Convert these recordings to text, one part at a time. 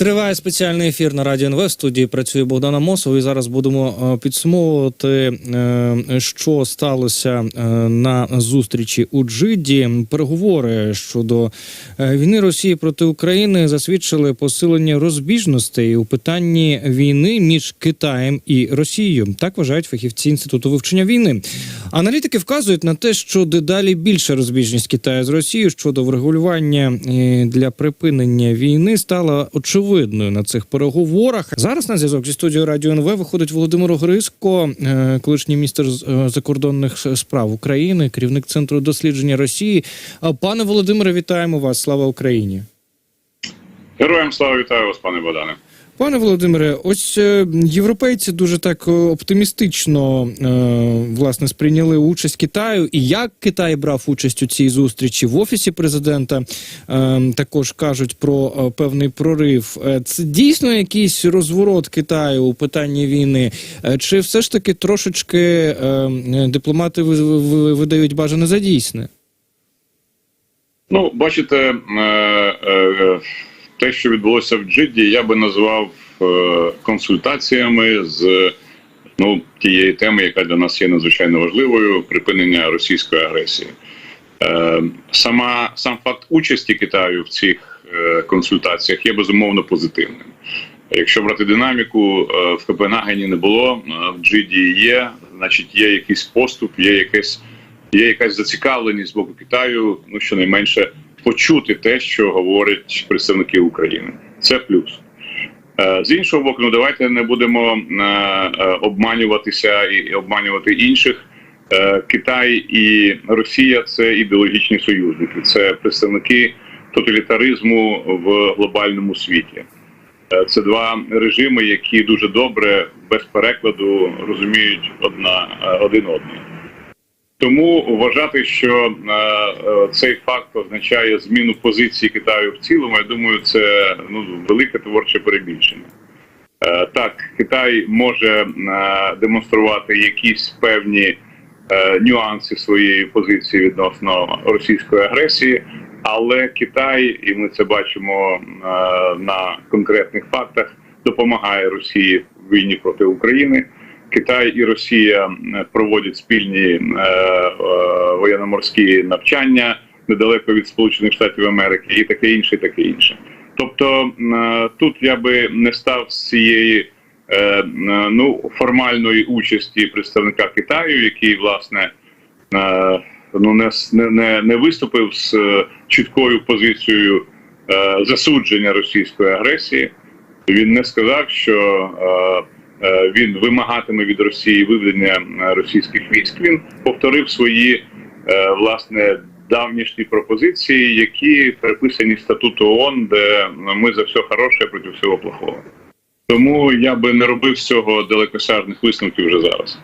Триває спеціальний ефір на радіо НВ. В студії працює Богдана Мосов. І зараз будемо е, підсумовувати, е, що сталося е, на зустрічі у Джиді. Переговори щодо війни Росії проти України засвідчили посилення розбіжностей у питанні війни між Китаєм і Росією. Так вважають фахівці інституту вивчення війни. Аналітики вказують на те, що дедалі більша розбіжність Китаю з Росією щодо врегулювання для припинення війни стала очевидною на цих переговорах. Зараз на зв'язок зі студією Радіо НВ виходить Володимир Огриско, е, колишній міністр е, закордонних справ України, керівник центру дослідження Росії. Пане Володимире, вітаємо вас! Слава Україні! Героям слава вітаю вас, пане Богдане. Пане Володимире, ось е, європейці дуже так е, оптимістично е, власне сприйняли участь Китаю, і як Китай брав участь у цій зустрічі в офісі президента. Також кажуть про певний прорив. Це дійсно якийсь розворот Китаю у питанні війни, чи все ж таки трошечки дипломати ви- ви- видають бажане за дійсне? Ну, бачите, е, е, те, що відбулося в Джиді, я би назвав е, консультаціями з ну, тієї теми, яка для нас є надзвичайно важливою припинення російської агресії. Е, Сама сам факт участі Китаю в цих е, консультаціях є безумовно позитивним. Якщо брати динаміку, в Копенгагені не було, в Джиді є, значить, є якийсь поступ, є якесь є якась зацікавленість з боку Китаю, ну щонайменше почути те, що говорять представники України. Це плюс. Е, З іншого боку, ну давайте не будемо е, е, обманюватися і обманювати інших. Китай і Росія це ідеологічні союзники, це представники тоталітаризму в глобальному світі. Це два режими, які дуже добре без перекладу розуміють одна один одного. Тому вважати, що е, е, цей факт означає зміну позиції Китаю в цілому, я думаю, це ну велике творче перебільшення. Е, так, Китай може е, демонструвати якісь певні е, нюанси своєї позиції відносно російської агресії, але Китай, і ми це бачимо е, на конкретних фактах, допомагає Росії в війні проти України. Китай і Росія проводять спільні е, е, воєнно-морські навчання недалеко від Сполучених Штатів Америки, і таке інше, і таке інше. Тобто е, тут я би не став з цієї ну формальної участі представника Китаю, який власне ну не, не, не, виступив з чіткою позицією засудження російської агресії. Він не сказав, що він вимагатиме від Росії виведення е, російських військ. Він повторив свої е, власне давнішні пропозиції, які приписані статуту ООН, де ми за все хороше проти всього плохого. Тому я би не робив з цього далекосяжних висновків вже зараз.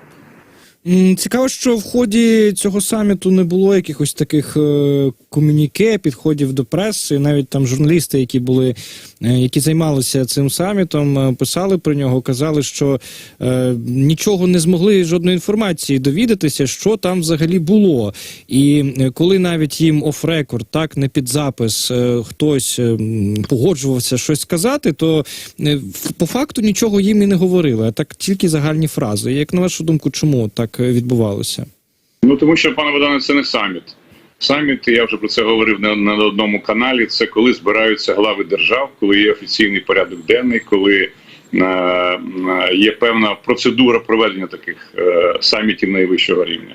Цікаво, що в ході цього саміту не було якихось таких е, комюніке, підходів до преси. Навіть там журналісти, які були, е, які займалися цим самітом, е, писали про нього, казали, що нічого не змогли жодної інформації довідатися, що там взагалі було. І коли навіть їм оф-рекорд, так не під запис, хтось погоджувався щось сказати, то по факту нічого їм і не говорили, а так тільки загальні фрази. Як на вашу думку, чому так відбувалося? Ну тому що, пане Богдане, це не саміт. Саміт, я вже про це говорив не на одному каналі. Це коли збираються глави держав, коли є офіційний порядок денний, коли е, е, є певна процедура проведення таких е, самітів найвищого рівня,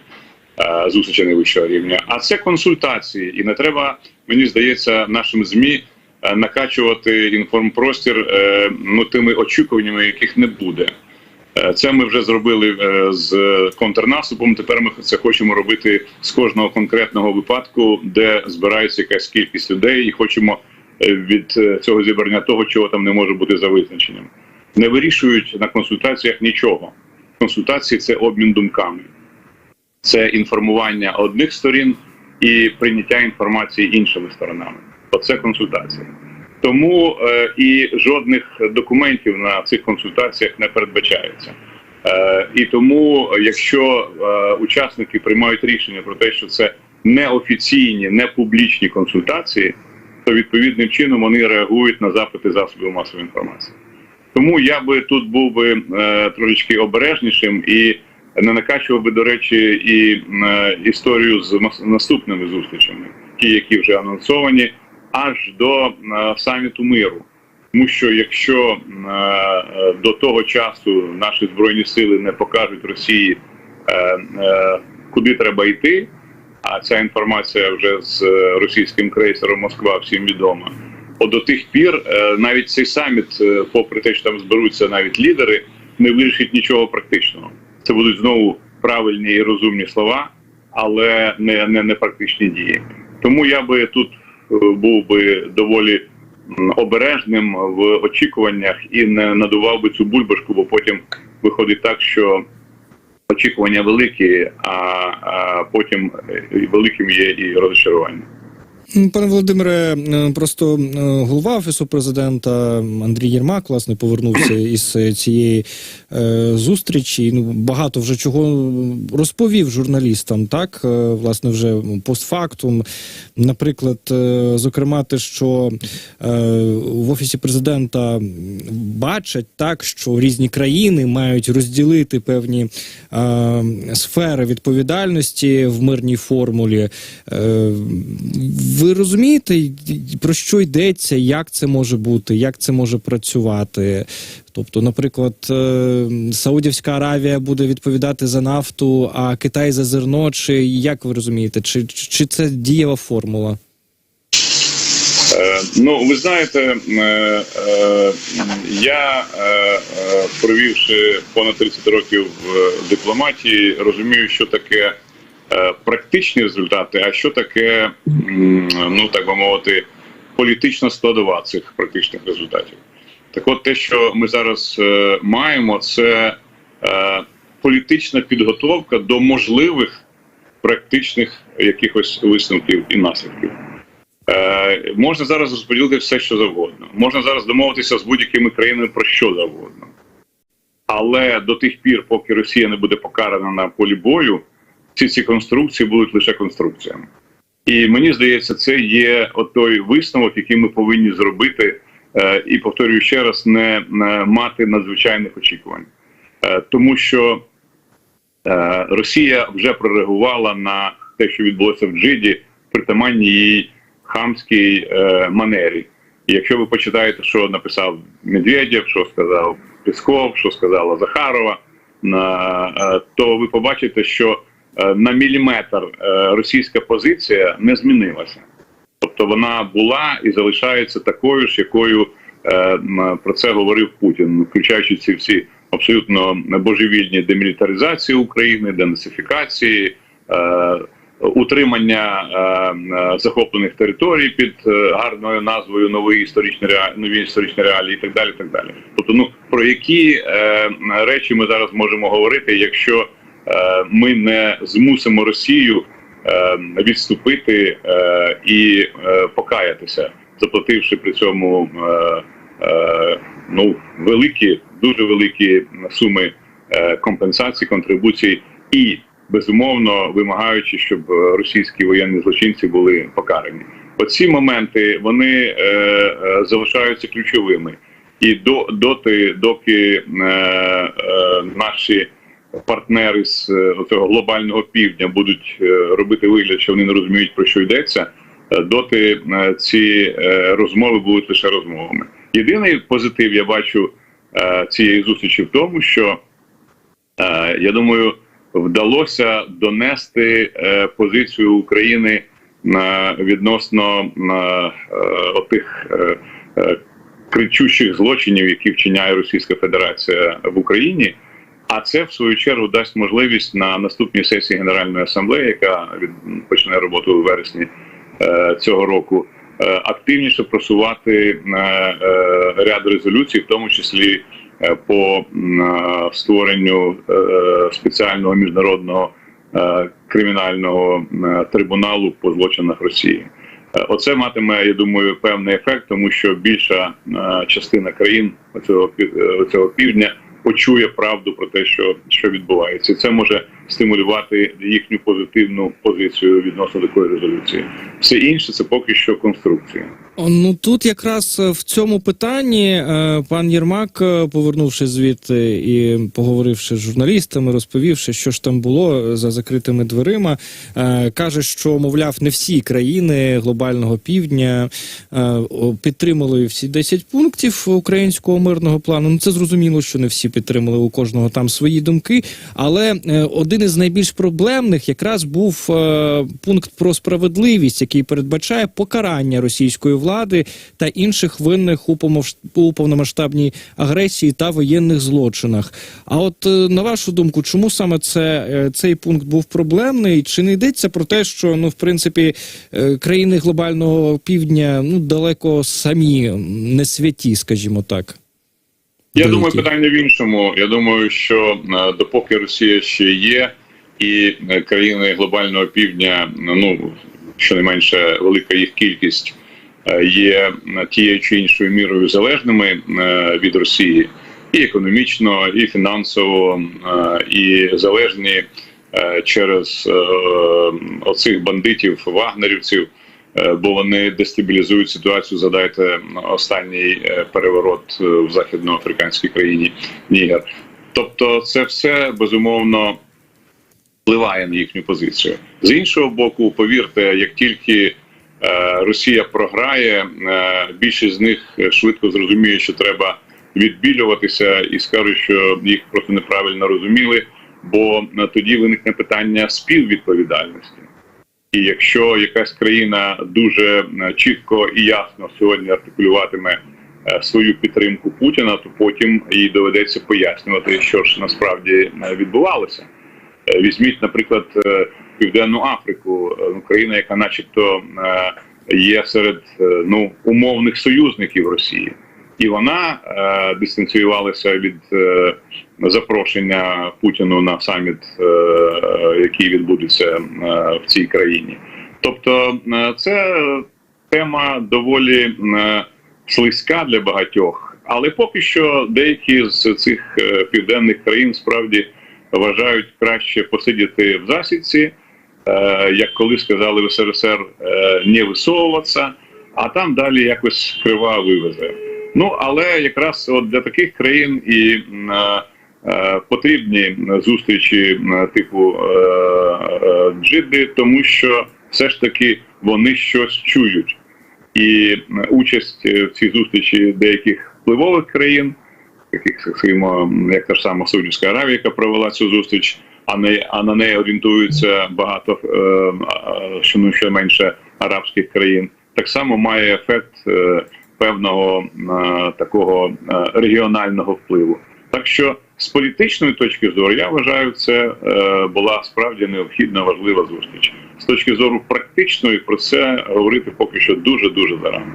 е, зустрічей найвищого рівня. А це консультації, і не треба, мені здається, нашим змі е, накачувати інформпростір е, ну тими очікуваннями, яких не буде. Е, Це ми вже зробили е, з контрнаступом. Тепер ми це хочемо робити з кожного конкретного випадку, де збирається якась кількість людей, і хочемо е, від цього зібрання того, чого там не може бути за визначенням. Не вирішують на консультаціях нічого. Консультації це обмін думками, це інформування одних сторін і прийняття інформації іншими сторонами. Оце консультація. Тому е, і жодних документів на цих консультаціях не передбачається. Е, і тому, якщо е, учасники приймають рішення про те, що це неофіційні, не публічні консультації, то відповідним чином вони реагують на запити засобів масової інформації. Тому я би тут був би е, трошечки обережнішим і не накачував би, до речі, і е, історію з наступними зустрічами, ті, які вже анонсовані, аж до е, саміту миру. Тому що якщо е, до того часу наші збройні сили не покажуть Росії, е, куди треба йти, а ця інформація вже з російським крейсером Москва всім відома. От до тих пір навіть цей саміт, попри те, що там зберуться навіть лідери, не вирішить нічого практичного. Це будуть знову правильні і розумні слова, але не, не, не практичні дії. Тому я би тут був би доволі обережним в очікуваннях і не надував би цю бульбашку, бо потім виходить так, що очікування великі, а, потім е, великим є і розчарування. Пане Володимире, е, просто е, голова офісу президента Андрій Єрмак власне повернувся із цієї е, зустрічі. Ну багато вже чого розповів журналістам. Так, власне, вже постфактум. Наприклад, зокрема, те, що в офісі президента бачать так, що різні країни мають розділити певні сфери відповідальності в мирній формулі. Ви розумієте, про що йдеться, як це може бути, як це може працювати? Тобто, наприклад, е, Саудівська Аравія буде відповідати за нафту, а Китай за зерно. Чи як ви розумієте, чи, чи це дієва формула? Е, Ну, ви знаєте, е, я, провівши понад 30 років в дипломатії, розумію, що таке практичні результати, а що таке, ну так би мовити, політична складова цих практичних результатів. Так от те, що ми зараз е, маємо, це е, політична підготовка до можливих практичних якихось висновків і наслідків. Е, можна зараз розподілити все, що завгодно. Можна зараз домовитися з будь-якими країнами про що завгодно. Але до тих пір, поки Росія не буде покарана на полі бою, всі ці конструкції будуть лише конструкціями. І мені здається, це є той висновок, який ми повинні зробити, е, і повторюю ще раз, не, мати надзвичайних очікувань. Е, тому що е, Росія вже прореагувала на те, що відбулося в Джиді, притаманній її хамській манері. І якщо ви почитаєте, що написав Медведєв, що сказав Пісков, що сказала Захарова, то ви побачите, що на міліметр е, російська позиція не змінилася. Тобто вона була і залишається такою ж, якою е, про це говорив Путін, включаючи ці всі абсолютно божевільні демілітаризації України, денацифікації, е, утримання е, е, захоплених територій під е, гарною назвою нові історичні реалії, нові історичні реалії, і так далі. Так далі. Тобто, ну про які е, речі ми зараз можемо говорити, якщо е, ми не змусимо Росію е, відступити е, і е, покаятися, заплативши при цьому е, е, ну великі, дуже великі суми е, компенсацій, контрибуцій і безумовно вимагаючи, щоб е, російські воєнні злочинці були покарані. Оці моменти вони е, е, залишаються ключовими, і до доти, доки е, е, наші партнери з е, цього глобального півдня будуть е, робити вигляд, що вони не розуміють про що йдеться. е, Доти е, ці е, розмови будуть лише розмовами. Єдиний позитив я бачу е, цієї зустрічі в тому, що е, я думаю, вдалося донести е, позицію України відносно е, е, е, кричущих злочинів, які вчиняє Російська Федерація в Україні. А це в свою чергу дасть можливість на наступній сесії Генеральної асамблеї, яка почне роботу у вересні е, цього року, е, активніше просувати е, ряд резолюцій, в тому числі по створенню спеціального міжнародного кримінального трибуналу по злочинах Росії. Оце матиме, я думаю, певний ефект, тому що більша частина країн цього півдня почує правду про те, що, що відбувається. Це може стимулювати їхню позитивну позицію відносно такої резолюції. Все інше це поки що конструкція. Ну тут якраз е, в цьому питанні е, пан Єрмак, е, повернувши звідти і поговоривши з журналістами, розповівши, що ж там було за закритими дверима, каже, що мовляв, не всі країни глобального півдня підтримали всі 10 пунктів українського мирного плану. Ну це зрозуміло, що не всі підтримали у кожного там свої думки. Але е, один із найбільш проблемних якраз був е, пункт про справедливість, який передбачає покарання російської влади та інших винних у у повномасштабній агресії та воєнних злочинах. А от е, на вашу думку, чому саме це е, цей пункт був проблемний? Чи не йдеться про те, що ну в принципі е, країни глобального півдня ну далеко самі не святі, скажімо так? Я Деякі. думаю, питання в іншому. Я думаю, що е, допоки Росія ще є, і е, країни глобального півдня, ну щонайменше велика їх кількість е, є тією чи іншою мірою залежними від Росії, і економічно, і фінансово, і залежні через оцих бандитів, вагнерівців. Е, бо вони дестабілізують ситуацію. Задайте останній е, переворот е, в західноафриканській країні Нігер. Тобто, це все безумовно впливає на їхню позицію. З іншого боку, повірте, як тільки Росія програє, більшість з них швидко зрозуміє, що треба відбілюватися, і скажуть, що їх просто неправильно розуміли, бо тоді виникне питання співвідповідальності. І якщо якась країна дуже е, чітко і ясно сьогодні артикулюватиме е, свою підтримку Путіна, то потім їй доведеться пояснювати, що ж насправді е, відбувалося. Візьміть, наприклад, Південну Африку, е, ну, яка, начебто, є серед ну умовних союзників Росії, і вона е, дистанціювалася від е, запрошення Путіну на саміт, е, який відбудеться е, в цій країні. Тобто, е, це тема доволі е, слизька для багатьох, але поки що деякі з цих е, південних країн справді вважають краще посидіти в засідці, е, як коли сказали в СРСР е, не висовуватися, а там далі якось крива вивезе. Ну але якраз от для таких країн і е, е, потрібні зустрічі типу е, Джиди, тому що все ж таки вони щось чують, і участь в цій зустрічі деяких впливових країн, таких скажімо, як та ж сама Саудівська Аравія, яка провела цю зустріч, а не а на неї орієнтуються багато е, що ну менше арабських країн. Так само має ефект е, певного е, такого е, регіонального впливу. Так що з політичної точки зору я вважаю, це е, була справді необхідна важлива зустріч. З точки зору практичної про це говорити поки що дуже дуже зарано.